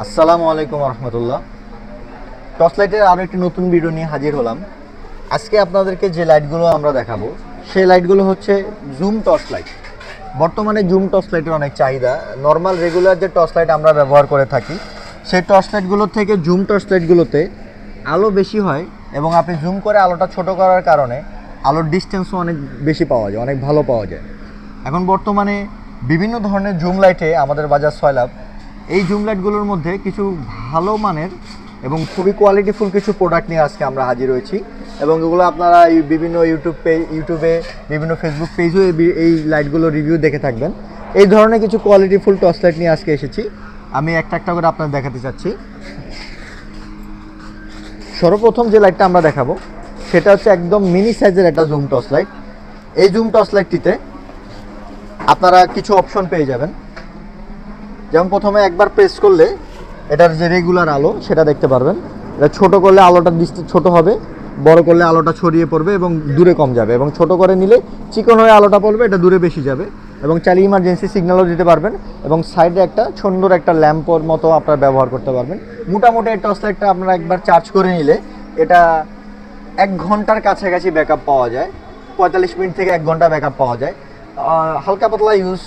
আসসালামু আলাইকুম রহমতুল্লাহ টর্চ লাইটের আরও একটি নতুন ভিডিও নিয়ে হাজির হলাম। আজকে আপনাদেরকে যে লাইটগুলো আমরা দেখাবো, সেই লাইটগুলো হচ্ছে জুম টর্চ লাইট বর্তমানে জুম টর্চ লাইটের অনেক চাহিদা। নর্মাল রেগুলার যে টর্চ লাইট আমরা ব্যবহার করে থাকি, সেই টর্চ লাইটগুলোর থেকে জুম টর্চ লাইটগুলোতে আলো বেশি হয় এবং আপনি জুম করে আলোটা ছোট করার কারণে আলোর ডিস্টেন্সও অনেক বেশি পাওয়া যায়, অনেক ভালো পাওয়া যায়। এখন বর্তমানে বিভিন্ন ধরনের জুম লাইটে আমাদের বাজার সয়লাভ এই জুম লাইটগুলোর মধ্যে কিছু ভালো মানের এবং খুবই কোয়ালিটিফুল কিছু প্রোডাক্ট নিয়ে আজকে আমরা হাজির হয়েছি। এবং এগুলো আপনারা বিভিন্ন ইউটিউব পে ইউটিউবে বিভিন্ন ফেসবুক পেজেও এই লাইটগুলো রিভিউ দেখে থাকবেন। এই ধরনের কিছু কোয়ালিটিফুল টর্চ লাইট নিয়ে আজকে এসেছি। আমি একটা একটা করে আপনাদের দেখাতে চাচ্ছি। সর্বপ্রথম যে লাইটটা আমরা দেখাবো, সেটা হচ্ছে একদম মিনি সাইজের একটা জুম টর্চ লাইট এই জুম টর্চ লাইটটিতে আপনারা কিছু অপশন পেয়ে যাবেন। যেমন প্রথমে একবার প্রেস করলে এটার যে রেগুলার আলো সেটা দেখতে পারবেন। এটা ছোট করলে আলোটা দৃষ্টি ছোট হবে, বড় করলে আলোটা ছড়িয়ে পড়বে এবং দূরে কম যাবে এবং ছোট করে নিলে চিকন হয়ে আলোটা পড়বে, এটা দূরে বেশি যাবে এবং চাইলে ইমার্জেন্সি সিগন্যালও দিতে পারবেন এবং সাইডে একটা সুন্দর একটা ল্যাম্পর মতো আপনার ব্যবহার করতে পারবেন। মোটামুটি এই টর্চ লাইটটা আপনারা একবার চার্জ করে নিলে এটা এক ঘণ্টার কাছাকাছি ব্যাকআপ পাওয়া যায়, পঁয়তাল্লিশ মিনিট থেকে এক ঘণ্টা ব্যাকআপ পাওয়া যায়। হালকা পাতলা ইউজ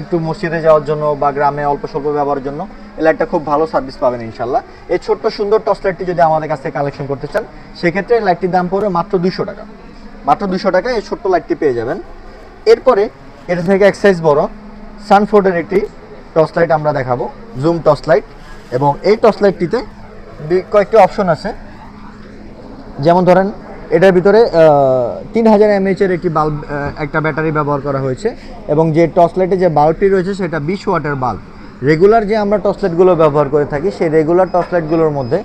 একটু মসজিদে যাওয়ার জন্য বা গ্রামে অল্প স্বল্প ব্যবহারের জন্য এই লাইটটা খুব ভালো সার্ভিস পাবেন ইনশাল্লাহ এই ছোট্ট সুন্দর টর্চ লাইটটি যদি আমাদের কাছ থেকে কালেকশন করতে চান, সেক্ষেত্রে লাইটটির দাম পড়বে মাত্র দুশো টাকা। মাত্র দুশো টাকা এই ছোট্ট লাইটটি পেয়ে যাবেন। এরপরে এটা থেকে এক সাইজ বড় সানফোর্ডের একটি টর্চ লাইট আমরা দেখাবো জুম টর্চ লাইট এবং এই টর্চ লাইটটিতে কয়েকটি অপশন আছে। যেমন ধরেন এটার ভিতরে তিন হাজার এমএইচের একটি বাল্ব একটা ব্যাটারি ব্যবহার করা হয়েছে এবং যে টর্চ লাইটে যে বাল্বটি রয়েছে সেটা বিশ ওয়াটের বাল্ব রেগুলার যে আমরা টর্চ ব্যবহার করে থাকি, সেই রেগুলার টর্চ মধ্যে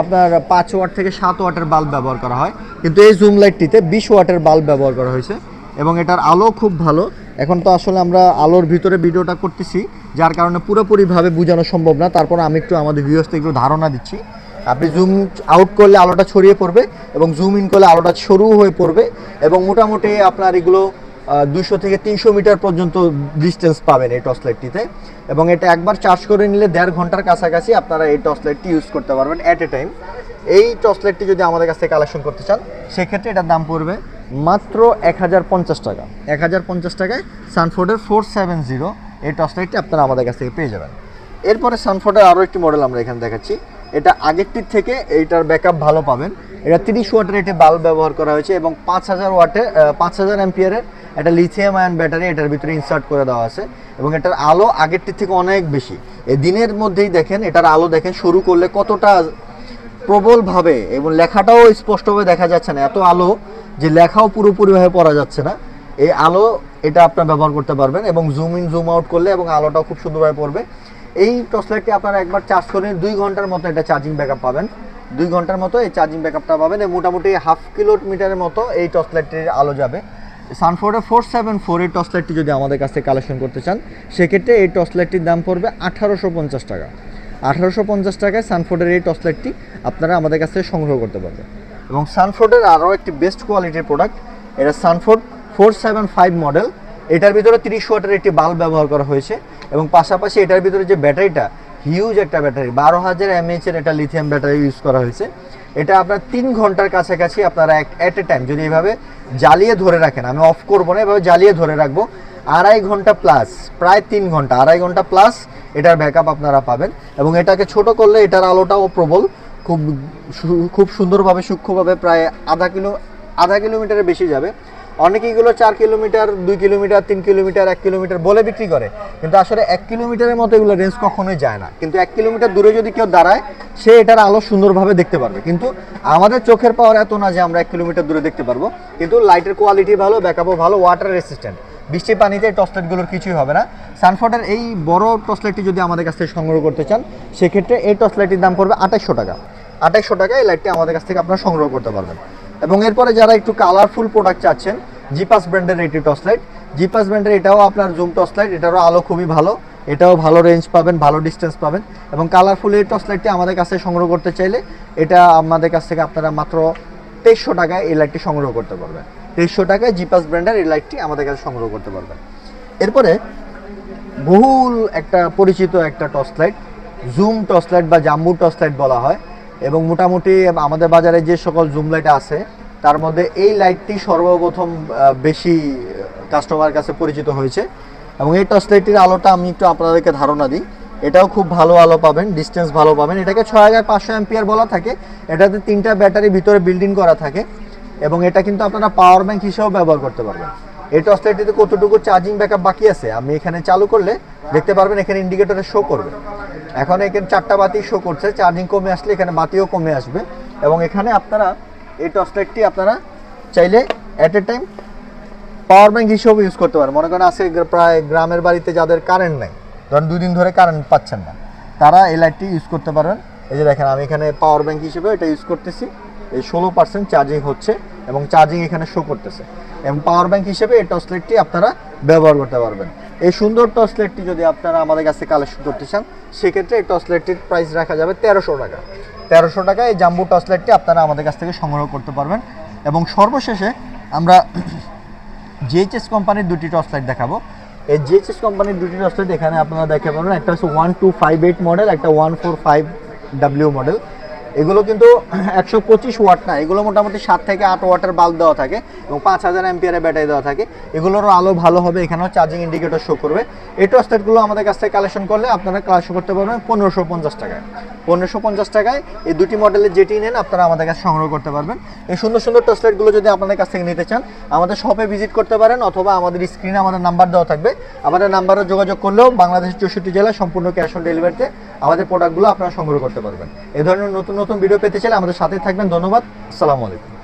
আপনার পাঁচ ওয়াট থেকে সাত ওয়াটের বাল্ব ব্যবহার করা হয়। কিন্তু এই জুম লাইটটিতে বিশ ওয়াটের বাল্ব ব্যবহার করা হয়েছে এবং এটার আলো খুব ভালো। এখন তো আসলে আমরা আলোর ভিতরে ভিডিওটা করতেছি, যার কারণে পুরোপুরিভাবে বোঝানো সম্ভব না। তারপর আমি একটু আমাদের ভিউয়ার্সকে একটু ধারণা দিচ্ছি। আপনি জুম আউট করলে আলোটা ছড়িয়ে পড়বে এবং জুম ইন করলে আলোটা সরু হয়ে পড়বে এবং মোটামুটি আপনার এগুলো দুশো থেকে তিনশো মিটার পর্যন্ত ডিস্টেন্স পাবেন এই টর্চ এবং এটা একবার চার্জ করে নিলে দেড় ঘণ্টার কাছাকাছি আপনারা এই টর্চ লাইটটি ইউজ করতে পারবেন অ্যাট এ টাইম এই টর্চ যদি আমাদের কাছ থেকে কালেকশন করতে চান, সেক্ষেত্রে এটার দাম পড়বে মাত্র এক হাজার পঞ্চাশ টাকা। এক হাজার পঞ্চাশ টাকায় সানফোর্ডের ফোর সেভেন জিরো এই টর্চ আপনারা আমাদের কাছ থেকে পেয়ে যাবেন। এরপরে সানফোর্ডের আরও একটি মডেল আমরা এখানে দেখাচ্ছি। এটা আগেরটির থেকে এইটার ব্যাকআপ ভালো পাবেন। এটা তিরিশ ওয়াটের একটি বাল্ব ব্যবহার করা হয়েছে এবং পাঁচ হাজার ওয়াটে পাঁচ হাজার অ্যাম্পিয়ারের একটা লিথিয়াম আয়ন ব্যাটারি এটার ভিতরে ইনসার্ট করে দেওয়া আছে এবং এটার আলো আগেরটির থেকে অনেক বেশি। এই দিনের মধ্যেই দেখেন, এটার আলো দেখেন, শুরু করলে কতটা প্রবলভাবে এবং লেখাটাও স্পষ্টভাবে দেখা যাচ্ছে না। এত আলো যে লেখাও পুরোপুরিভাবে পড়া যাচ্ছে না। এই আলো এটা আপনার ব্যবহার করতে পারবেন এবং জুম ইন জুম আউট করলে এবং আলোটাও খুব সুন্দরভাবে পড়বে। এই টর্চ লাইটটি আপনারা একবার চার্জ করে দুই ঘণ্টার মতো এটা চার্জিং ব্যাকআপ পাবেন। দুই ঘণ্টার মতো এই চার্জিং ব্যাকআপটা পাবেন মোটামুটি হাফ কিলোমিটারের মতো এই টর্চ লাইটটির আলো যাবে। সানফোর্ডের ফোর সেভেন ফোর এই টর্চ লাইটটি যদি আমাদের কাছ থেকে কালেকশন করতে চান, সেক্ষেত্রে এই টর্চ লাইটটির দাম পড়বে আঠারোশো পঞ্চাশ টাকা। আঠারোশো পঞ্চাশ টাকায় সানফোর্ডের এই টর্চ লাইটটি আপনারা আমাদের কাছ থেকে সংগ্রহ করতে পারবেন। এবং সানফোর্ডের আরও একটি বেস্ট কোয়ালিটির প্রোডাক্ট এটা Sanford four seven five model এটার ভিতরে তিরিশ ওয়াটের একটি বাল্ব ব্যবহার করা হয়েছে। এবং পাশাপাশি এটার ভিতরে যে ব্যাটারিটা হিউজ একটা ব্যাটারি, বারো হাজার এমএইচের একটা লিথিয়াম ব্যাটারি ইউজ করা হয়েছে। এটা আপনার তিন ঘণ্টার কাছাকাছি আপনারা এক অ্যাট এ টাইম যদি এভাবে জ্বালিয়ে ধরে রাখেন, আমি অফ করব না, এভাবে জ্বালিয়ে ধরে রাখব, আড়াই ঘণ্টা প্লাস প্রায় তিন ঘণ্টা, আড়াই ঘণ্টা প্লাস এটার ব্যাকআপ আপনারা পাবেন। এবং এটাকে ছোট করলে এটার আলোটাও প্রবল, খুব খুব সুন্দরভাবে, সূক্ষ্মভাবে প্রায় আধা কিলো, আধা কিলোমিটারের বেশি যাবে। অনেকে এগুলো চার কিলোমিটার, দুই কিলোমিটার, তিন কিলোমিটার, এক কিলোমিটার বলে বিক্রি করে। কিন্তু আসলে এক কিলোমিটারের মতো এগুলো রেঞ্জ কখনোই যায় না। কিন্তু এক কিলোমিটার দূরে যদি কেউ দাঁড়ায়, সে এটার আলো সুন্দরভাবে দেখতে পারবে। কিন্তু আমাদের চোখের পাওয়ার এত না যে আমরা এক কিলোমিটার দূরে দেখতে পারব। কিন্তু লাইটের কোয়ালিটি ভালো ব্যাকআপও ভালো ওয়াটার রেসিস্ট্যান্ট বৃষ্টির পানিতে টসলেটগুলোর কিছুই হবে না। সানফোর্ডের এই বড় টসলেটটি যদি আমাদের কাছ থেকে সংগ্রহ করতে চান, সেক্ষেত্রে এই টসলাইটটির দাম পড়বে আঠাইশশো টাকা। আঠাইশশো টাকা এই লাইটটি আমাদের কাছ থেকে আপনারা সংগ্রহ করতে পারবেন। এবং এরপরে যারা একটু কালারফুল প্রোডাক্ট চাচ্ছেন জিপাস ব্র্যান্ডের এটি টর্চ লাইট। জিপাস ব্র্যান্ডের এটাও আপনার জুম টর্চ লাইট, এটারও আলো খুবই ভালো। এটাও ভালো রেঞ্জ পাবেন, ভালো ডিস্টেন্স পাবেন। এবং কালারফুল এই টর্চ লাইটটি আমাদের কাছে সংগ্রহ করতে চাইলে এটা আমাদের কাছ থেকে আপনারা মাত্র তেইশশো টাকায় এই লাইটটি সংগ্রহ করতে পারবেন। তেইশশো টাকায় জিপাস ব্র্যান্ডের এই লাইটটি আমাদের কাছে সংগ্রহ করতে পারবেন। এরপরে বহুল একটা পরিচিত একটা torch light, zoom torch light বা জাম্বু টর্চ লাইট বলা হয়। এবং মোটামুটি আমাদের বাজারে যে সকল জুম লাইট আছে তার মধ্যে এই লাইটটি সর্বপ্রথম বেশি কাস্টমার কাছে পরিচিত হয়েছে। এবং এই টর্চ লাইটটির আলোটা আমি একটু আপনাদেরকে ধারণা দিই। এটাও খুব ভালো আলো পাবেন ডিস্টেন্স ভালো পাবেন। এটাকে ছয় হাজার পাঁচশো অ্যাম্পিয়ার বলা থাকে। এটাতে তিনটা ব্যাটারি ভিতরে বিল্ডিং করা থাকে। এবং এটা কিন্তু আপনারা পাওয়ার ব্যাংক হিসেবেও ব্যবহার করতে পারবেন। এই টর্চ লাইটটিতে কতটুকু চার্জিং ব্যাকআপ বাকি আছে, আমি এখানে চালু করলে দেখতে পারবেন, এখানে ইন্ডিকেটরে শো করবে। এখন এখানে চারটা বাতি শো করছে চার্জিং কমে আসলে এখানে বাতিও কমে আসবে। এবং এখানে আপনারা এই টর্চ লাইটটি আপনারা চাইলে at a time power bank হিসেবে ইউজ করতে পারেন। মনে করেন আজকে প্রায় গ্রামের বাড়িতে যাদের কারেন্ট নেই, ধরেন দুই দিন ধরে কারেন্ট পাচ্ছেন না, তারা এই লাইটটি ইউজ করতে পারবেন এই যে দেখেন, আমি এখানে পাওয়ার ব্যাংক হিসেবে এটা ইউজ করতেছি। এই ষোলো পার্সেন্ট চার্জিং হচ্ছে এবং চার্জিং এখানে শো করতেছে। এবং পাওয়ার ব্যাংক হিসেবে এই টর্চ লাইটটি আপনারা ব্যবহার করতে পারবেন। এই সুন্দর টর্চ লাইটটি যদি আপনারা আমাদের কাছে কালেকশন করতে চান, সেক্ষেত্রে এই টর্চ লাইটটির প্রাইস রাখা যাবে তেরোশো টাকা। তেরোশো টাকা এই জাম্বু টর্চ লাইটটি আপনারা আমাদের কাছ থেকে সংগ্রহ করতে পারবেন। এবং সর্বশেষে আমরা জিএইচএস কোম্পানির দুটি টর্চ লাইট দেখাবো। এই জিএইচএস কোম্পানির দুটি টর্চ লাইট এখানে আপনারা দেখতে পাবেন। একটা হচ্ছে one two five eight model একটা one four five W model এগুলো কিন্তু একশো পঁচিশ ওয়াট না, এগুলো মোটামুটি সাত থেকে আট ওয়াটের বাল্ব দেওয়া থাকে এবং পাঁচ হাজার অ্যাম্পিয়ারের ব্যাটারি দেওয়া থাকে। এগুলোরও আলো ভালো হবে, এখানেও চার্জিং ইন্ডিকেটর শো করবে। এই টর্চ আমাদের কাছ থেকে কালেকশন করলে আপনারা কালেকশন করতে পারবেন পনেরোশো পঞ্চাশ টাকায়। পনেরোশো পঞ্চাশ টাকায় এই দুটি মডেলের যেটি নেন আপনারা আমাদের কাছে সংগ্রহ করতে পারবেন। এই সুন্দর সুন্দর টর্চ লাইটগুলো যদি আপনাদের কাছ থেকে নিতে চান, আমাদের শপে ভিজিট করতে পারেন অথবা আমাদের স্ক্রিনে আমাদের নাম্বার দেওয়া থাকবে। আমাদের নাম্বারে যোগাযোগ করলেও বাংলাদেশের চৌষট্টি জেলায় সম্পূর্ণ ক্যাশ অন ডেলিভারিতে আমাদের প্রোডাক্টগুলো আপনারা সংগ্রহ করতে পারবেন। এ ধরনের নতুন নতুন ভিডিও পেতে চাইলে আমাদের সাথে থাকবেন। ধন্যবাদ। আসসালামু আলাইকুম।